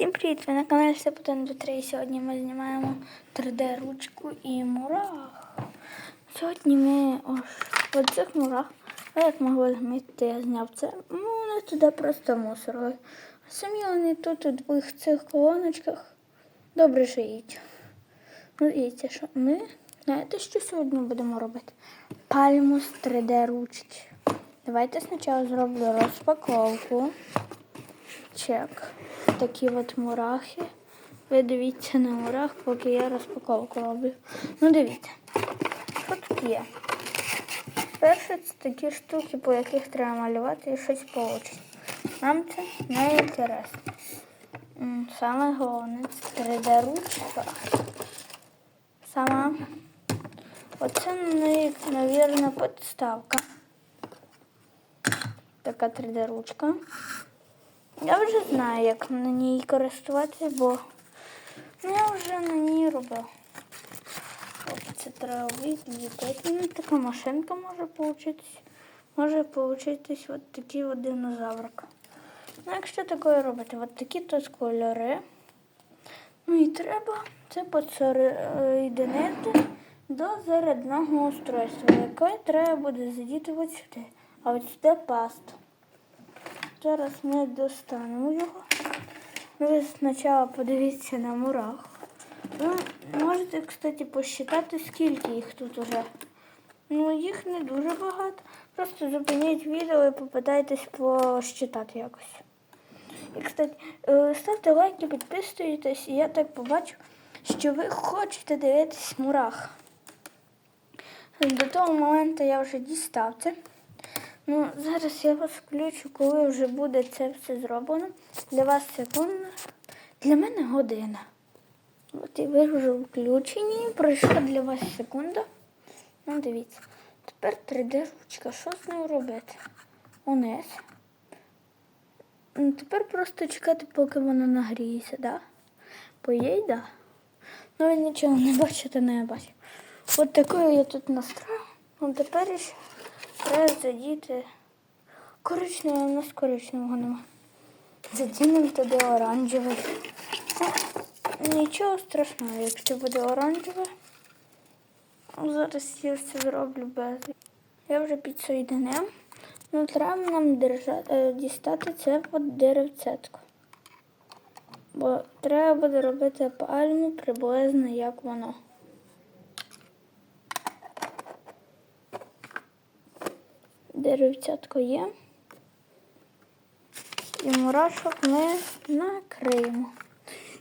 Всім привіт! Ви на каналі Сепутен 3 і сьогодні ми знімаємо 3D ручку і мурах. Сьогодні ми ось в цих мурах, ви як могли замітити, я зняв це. Ну, вони туди просто мусорили. А самі вони тут у двох цих колоночках добре живуть. Ну, дивіться, що ми, знаєте, що сьогодні будемо робити? Пальму з 3D ручки. Давайте спочатку зроблю розпаковку. Чек. Такі от мурахи. Ви дивіться на мурах, поки я розпаковку роблю. Ну дивіться, що тут є. Перше це такі штуки, по яких треба малювати і щось вийде. Нам це не інтересно. Саме головне це 3D ручка. Сама. Оце, мабуть, підставка. Така 3D ручка. Я вже знаю, як на ній користуватися, бо ну, я вже на ній робив. От це треба відліпити. Ну, така машинка може получитись. Може получитись от такий от динозаврик. Ну, якщо таке робити, от такі тут кольори. Ну і треба це підсоєдинити до зарядного устройства, яке треба буде задіти от сюди. А от сюди пасту. Зараз ми достанемо його. Ви спочатку подивіться на мурах. Ви можете, кстати, посчитати, скільки їх тут уже. Ну, їх не дуже багато. Просто зупиніть відео і попитайтесь посчитати якось. І, кстати, е, ставте лайки, підписуйтесь, і я так побачу, що ви хочете дивитись мурах. До того моменту я вже дістав це. Ну, зараз я вас включу, коли вже буде це все зроблено. Для вас секунда, для мене година. От і ви вже включені. Пройшла для вас секунда. Ну, дивіться. Тепер 3D ручка. Що з нею робити? Униз. Ну, Тепер просто чекати, поки вона нагріється, да? По да. Ну ви нічого не бачите, не бачу. От такою я тут настрою. Ну тепер ще треба задіти коричневого, у нас коричневого нема. Задінемо туди оранжевий. Ну, нічого страшного, якщо буде оранжеве. Зараз я все зроблю без. Я вже підсоєдинив. Ну, треба нам держати, е, дістати це під деревцетку. Бо треба буде робити пальму приблизно як воно. Деревцятко є. І мурашок ми накриємо.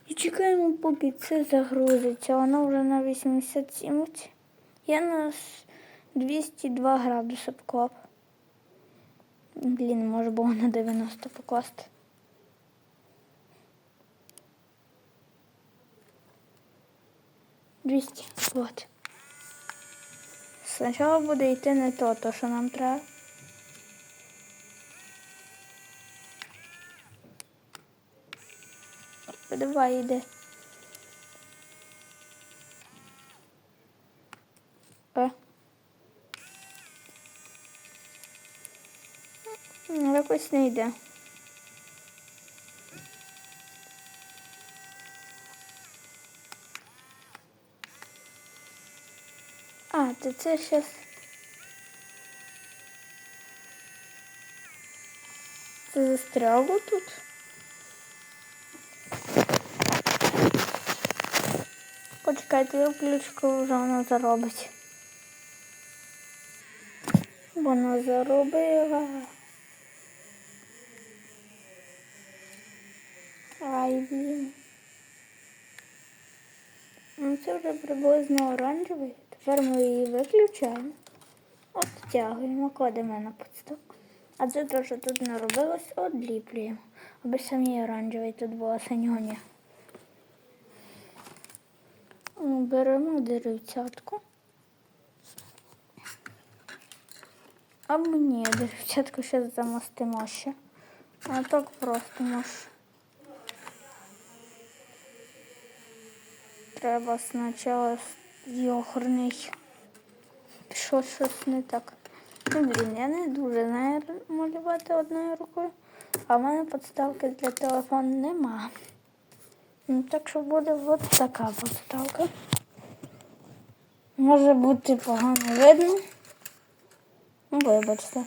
І чекаємо, поки це загрузиться. Воно вже на 87. Я на 202 градуси поклав. Блін, може було на 90 покласти. Двісті. Вот. Спочатку буде йти не то, то що нам треба. Давай йди. Е. Ну, Якось не йде. А, то це щас. Це застряло тут? Почекайте, я включу, коли вже воно заробить. Воно заробила. Ай, блін. Ну, це вже приблизно оранжевий. Тепер ми її виключаємо. От тягуємо, кладемо на подставку. А це те, що тут наробилось, одліплюємо. Аби самі оранжевий тут ні. Ну, Беремо деревцятку. Або ні, деревцятку зараз замостимо ще. А так просто може. Треба спочатку йохорний. Що щось не так. Ну, блін, я не дуже знаю малювати одною рукою, а в мене підставки для телефону нема. Ну, так що буде от така подставка. Може бути погано видно. Ну, вибачте.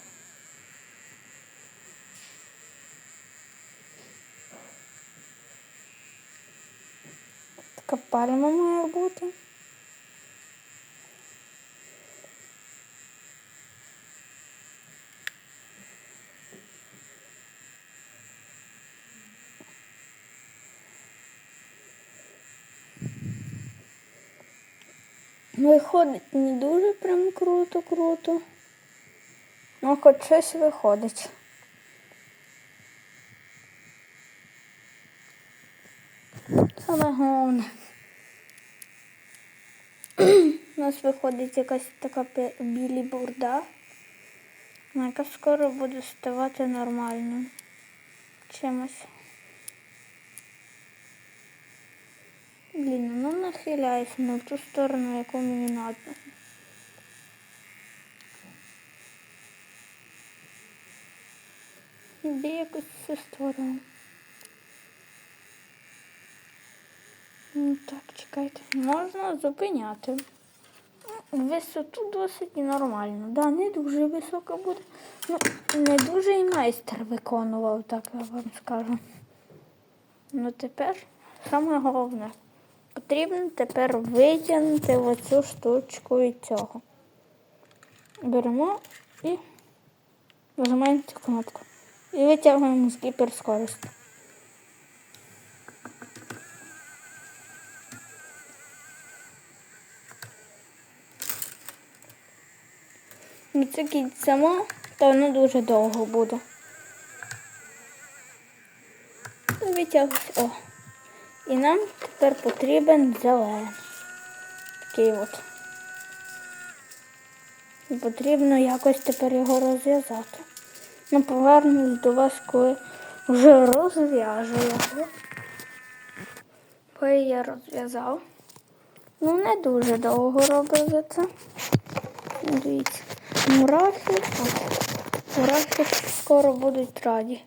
Така пальма має бути. Виходить не дуже прям круто-круто. Ну, хоч щось виходить. Саме головне. У нас виходить якась така білі бурда, ну, яка скоро буде ставати нормальною чимось. Блін, ну нахиляйся не в ту сторону, яку мені надо. Іди якось в цю сторону. Ну, Так, чекайте. Можна зупиняти. Ну, Висоту досить нормально. Да, не дуже висока буде. Ну, не дуже і майстер виконував, так я вам скажу. Ну тепер саме головне. Потрібно тепер витягнути оцю штучку від цього. Беремо і нажимаємо цю кнопку. І витягуємо з гіперскорості. Ну, це само, то воно дуже довго буде. Витягусь. О. І нам тепер потрібен зелений. Такий от. Потрібно якось тепер його розв'язати. Ну, повернусь до вас, коли вже розв'яжу його. Бо я розв'язав. Ну, не дуже довго робив це. Дивіться. Мурахи. Мурахи скоро будуть раді.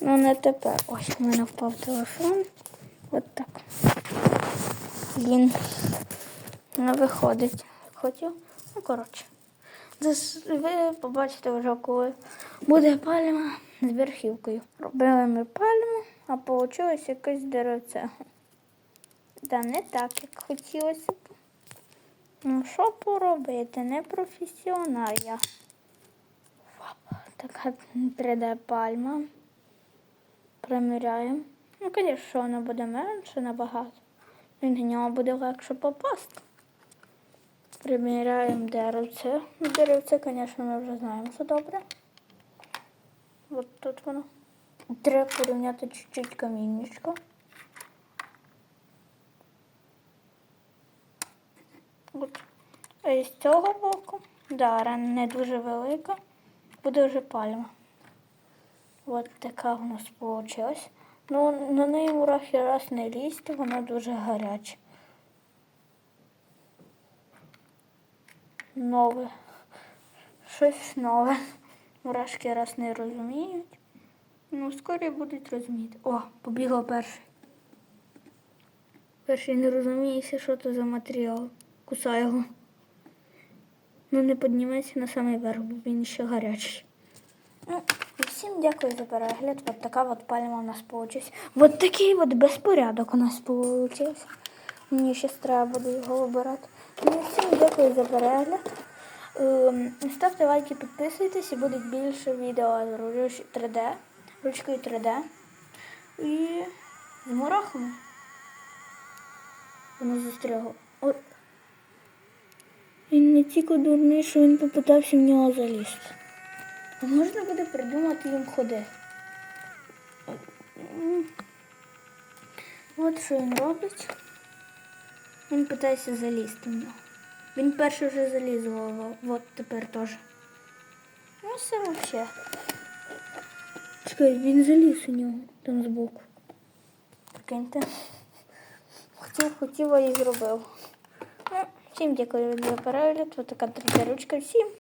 Ну, не тепер. Ось у мене впав телефон. От так. Він не виходить. Хотів. Ну, коротше. Ви побачите вже, коли буде пальма з верхівкою. Робили ми пальму, а вийшло якесь деревце. Та не так, як хотілося б. Ну, що поробити? Не професіонал я. Така 3D пальма. Приміряємо. Ну, звісно, вона буде менше набагато. І на нього буде легше попасти. Приміряємо деревце. Ну, Деревце, звісно, ми вже знаємо, що добре. От тут воно. Треба порівняти чуть-чуть каміннячко. От. А з цього боку, да, рана не дуже велика, буде вже пальма. От така у нас вийшла. Ну, на неї мурахи раз не лізьте, вона дуже гаряча. Нове. Щось нове. Мурашки раз не розуміють. Ну, скоро будуть розуміти. О, побігла перший. Перший не розуміється, що це за матеріал. Кусає його. Ну, не підніметься на самий верх, бо він ще гарячий. Ну, всім дякую за перегляд. От така от пальма у нас вийшла. От такий от безпорядок у нас вийшов. Мені ще треба буде його вибирати. Ну, і всім дякую за перегляд. Ем, Ставте лайки, підписуйтесь і буде більше відео з 3D, ручкою 3D і з мурахами. Воно застрягло. Він не тільки дурний, що він попитався в нього залізти. А можна буде придумати їм ходи. От що він робить. Він питається залізти в нього. Він перший вже заліз. От тепер теж. Ну все вообще. Чекай, він заліз у нього там збоку. Прикиньте. Хотів, хотів, і зробив. Ну, всім дякую за перегляд. Ось така третя ручка. Всім